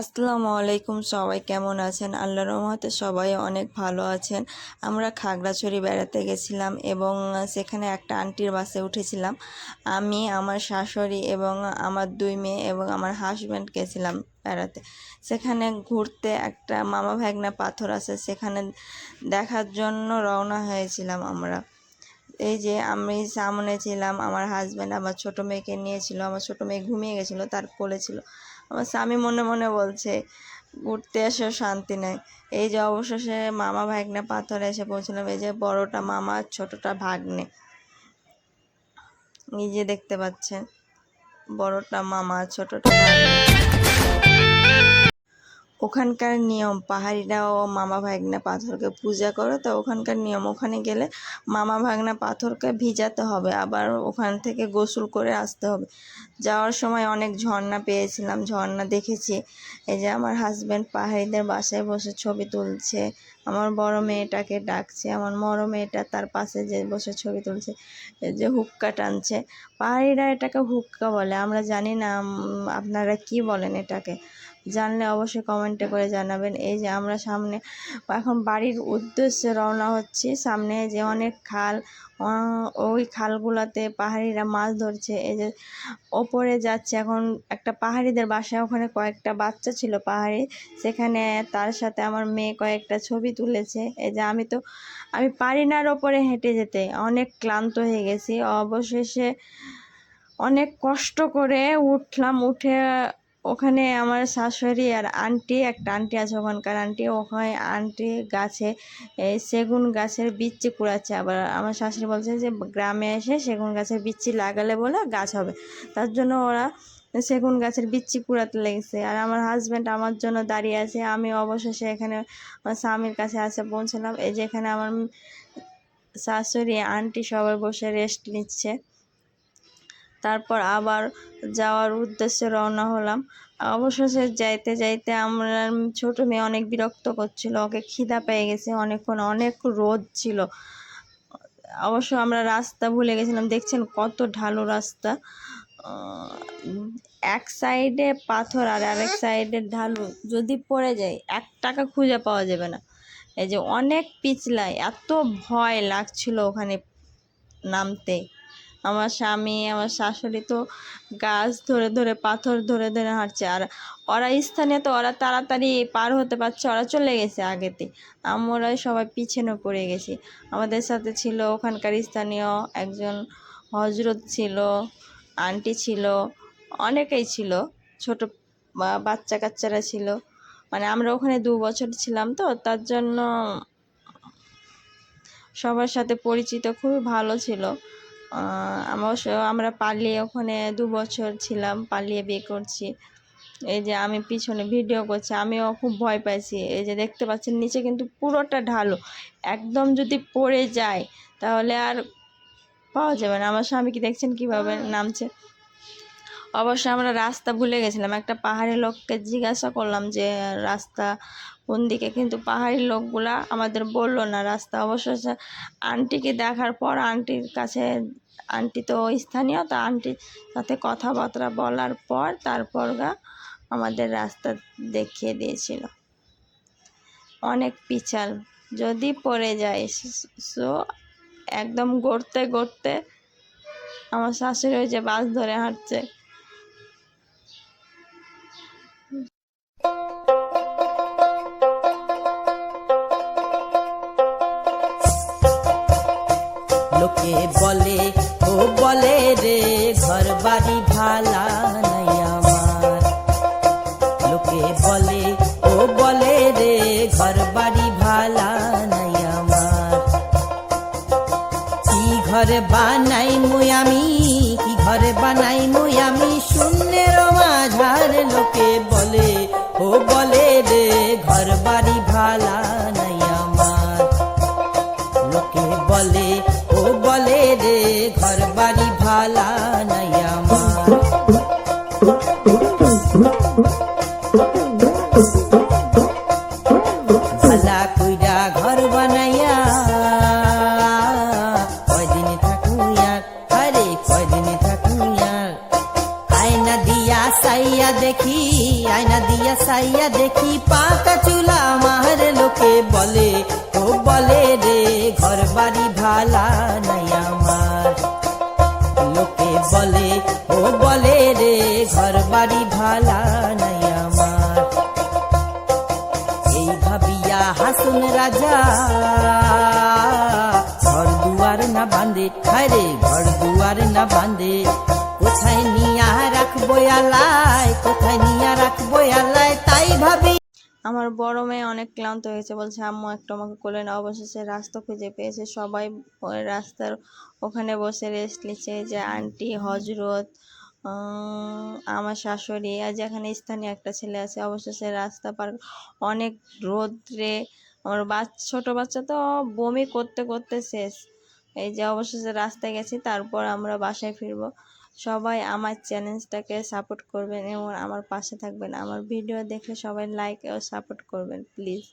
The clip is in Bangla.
আসসালামু আলাইকুম, সবাই কেমন আছেন? আল্লাহ রহমতে সবাই অনেক ভালো আছেন। আমরা খাগড়াছড়ি বেড়াতে গেছিলাম এবং সেখানে একটা আন্টির বাসে উঠেছিলাম। আমি, আমার শাশুড়ি এবং আমার দুই মেয়ে এবং আমার হাজব্যান্ড গেছিলাম বেড়াতে। সেখানে ঘুরতে একটা মামা ভাগনা পাথর আছে, সেখানে দেখার জন্য রওনা হয়েছিলাম আমরা। এই যে আমি সামনে ছিলাম, আমার হাজব্যান্ড আমার ছোটো মেয়েকে নিয়েছিল আমার ছোটো মেয়ে ঘুমিয়ে গেছিল, তার কোলে ছিল। আমার স্বামী মনে মনে বলছে, ঘুরতে এসে, শান্তি নেই। এই যে অবশেষে মামা ভাগ্নে পাথরে এসে পৌঁছলাম। এই যে বড়টা মামা, ছোটটা ভাগ্নে। নিজে দেখতে পাচ্ছেন, বড়টা মামা, ছোটটা ভাগ্নে। ওখানকার নিয়ম পাহাড়িরাও মামা ভাগনা পাথরকে পূজা করে, তো ওখানকার নিয়ম, ওখানে গেলে মামা ভাগ্না পাথরকে ভিজাতে হবে, আবার ওখান থেকে গোসল করে আসতে হবে। যাওয়ার সময় অনেক ঝর্ণা পেয়েছিলাম, ঝর্ণা দেখেছি। এই যে আমার হাজব্যান্ড পাহাড়িদের বাসায় বসে ছবি তুলছে, আমার বড় মেয়েটাকে ডাকছে, আমার বড় মেয়েটা তার পাশে যে বসে ছবি তুলছে যে হুক্কা টানছে। পাহাড়িরা এটাকে হুক্কা বলে, আমরা জানি না আপনারা কি বলেন এটাকে? জানলে অবশ্যই কমেন্টে করে জানাবেন। এই যে আমরা সামনে এখন বাড়ির উদ্দেশ্যে রওনা হচ্ছি। সামনে যে অনেক খাল ওই খালগুলোতে পাহাড়িরা মাছ ধরছে। এই যে ওপরে যাচ্ছে এখন একটা পাহাড়িদের বাসায় ওখানে কয়েকটা বাচ্চা ছিল পাহাড়ি। সেখানে তার সাথে আমার মেয়ে কয়েকটা ছবি তুলেছে। এই যে আমি তো, আমি পারি না আর ওপরে হেঁটে যেতে। অনেক ক্লান্ত হয়ে গেছি। অবশেষে অনেক কষ্ট করে উঠলাম। উঠে ওখানে আমার শাশুড়ি আর আন্টি, একটা আন্টি আছে ওখানকার আন্টি, ওখানে আন্টি গাছে সেগুন গাছের বিচ্ছি কুড়াচ্ছে। আবার আমার শাশুড়ি বলছে যে, গ্রামে এসে সেগুন গাছের বিচ্ছি লাগালে বলে গাছ হবে। তার জন্য ওরা সেগুন গাছের বিচ্ছি কুড়াতে লেগেছে। আর আমার হাজব্যান্ড আমার জন্য দাঁড়িয়ে আছে। আমি অবশেষে এখানে স্বামীর কাছে আসে পৌঁছলাম। এই যে এখানে আমার শাশুড়ি, আন্টি সবাই বসে রেস্ট নিচ্ছে। তারপর আবার যাওয়ার উদ্দেশ্যে রওনা হলাম। অবশেষে যাইতে যাইতে আমরা ছোট মেয়ে অনেক বিরক্ত করছিল, ওকে খিদা পেয়ে গেছে, অনেকক্ষণ অনেক রোদ ছিল। অবশ্য আমরা রাস্তা ভুলে গেছিলাম, দেখছেন কত ঢালু রাস্তা। এক সাইডে পাথর আর আরেক সাইডে ঢালু, যদি পড়ে যায় এক টাকা খুঁজে পাওয়া যাবে না। এই যে অনেক পিছলায়, এত ভয় লাগছিল ওখানে নামতে। আমার স্বামী, আমার শাশুড়ি তো গাছ ধরে ধরে, পাথর ধরে ধরে হাঁটছে। আর ওরা স্থানীয় তো ওরা তাড়াতাড়ি পার হতে পারছে, ওরা চলে গেছে আগেতে। আমরা সবাই পিছনে পড়ে গেছি। আমাদের সাথে ছিল ওখানকার স্থানীয় একজন হজরত ছিল, আন্টি ছিল, অনেকেই ছিল। ছোট বাচ্চা কাচ্চারা ছিল। মানে আমরা ওখানে দু বছর ছিলাম তো, তার জন্য সবার সাথে পরিচিত খুবই ভালো ছিল। অবশ্য আমরা পালিয়ে ওখানে দু বছর ছিলাম, পালিয়ে বিয়ে করছি। এই যে আমি পিছনে ভিডিও করছি, আমিও খুব ভয় পাইছি। এই যে দেখতে পাচ্ছেন, নিচে কিন্তু পুরোটা ঢালু। একদম যদি পড়ে যায়, তাহলে আর পাওয়া যাবে না। আমার স্বামী কি দেখছেন কীভাবে নামছে? অবশ্য আমরা রাস্তা ভুলে গেছিলাম। একটা পাহাড়ি লোককে জিজ্ঞাসা করলাম যে, রাস্তা কোন দিকে? কিন্তু পাহাড়ি লোকগুলা আমাদের বলল না রাস্তা। অবশ্য আন্টিকে দেখার পর আন্টির কাছে, আন্টি তো স্থানীয়, তো আন্টির সাথে কথাবার্তা বলার পর তারপর গা আমাদের রাস্তা দেখিয়ে দিয়েছিল। অনেক পিছাল। যদি পড়ে যায় সো একদম গড়তে গড়তে আমার শাশুড়ি ওই যে বাস ধরে হাঁটছে। বলে, ও বলে রে ঘর বাড়ি ভালা নাই আমার। লোকে বলে, ও বলে রে ঘর বাড়ি ভালা নাই আমার। কি ঘরে বানাই মুই আমি, কি ঘরে বানাই মুই আমি, শূন্যের মাঝার লোকে বলে, ও বলে রে ঘর বাড়ি ভালা ভালা কইরা ঘর বানাইয়া, কয়দিন থাকুয়ার আরে কয়দিন থাকুয়ার আয়না দিয়া সাইয়া দেখি, আয়না দিয়া চাইয়া দেখি, পাকা চুলা আমার লোকে বলে, ও বলে রে ঘর বাড়ি ভালা নাই আমার। লোকে বলে, ও বলে রে ঘর বাড়ি ভালা হাসুন রাজা। ঘর দুয়ার না বাঁধে হায়রে ঘর দুয়ার না বাঁধে। কোথায় নিয়া রাখব কোথায় নিয়া রাখব তাই ভাবি। আমার বড় মেয়ে অনেক ক্লান্ত হয়েছে, বলছে, আম্মু, একটু আমাকে কোলে না অবশেষে রাস্তা খুঁজে পেয়েছে সবাই রাস্তার ওখানে বসে রেস্ট নিচ্ছে যে আন্টি হজরত আমার শাশুড়ি আর যেখানে স্থানীয় একটা ছেলে আছে, অবশেষে রাস্তা পার অনেক রোদ্রে, আমার বাচ্চা ছোটো বাচ্চা তো বমি করতে করতে শেষ। এই যে অবশেষে রাস্তায় গেছি, তারপর আমরা বাসায় ফিরবো। সবাই আমার চ্যালেঞ্জটাকে সাপোর্ট করবেন এবং আমার পাশে থাকবেন। আমার ভিডিও দেখে সবাই লাইক ও সাপোর্ট করবেন প্লিজ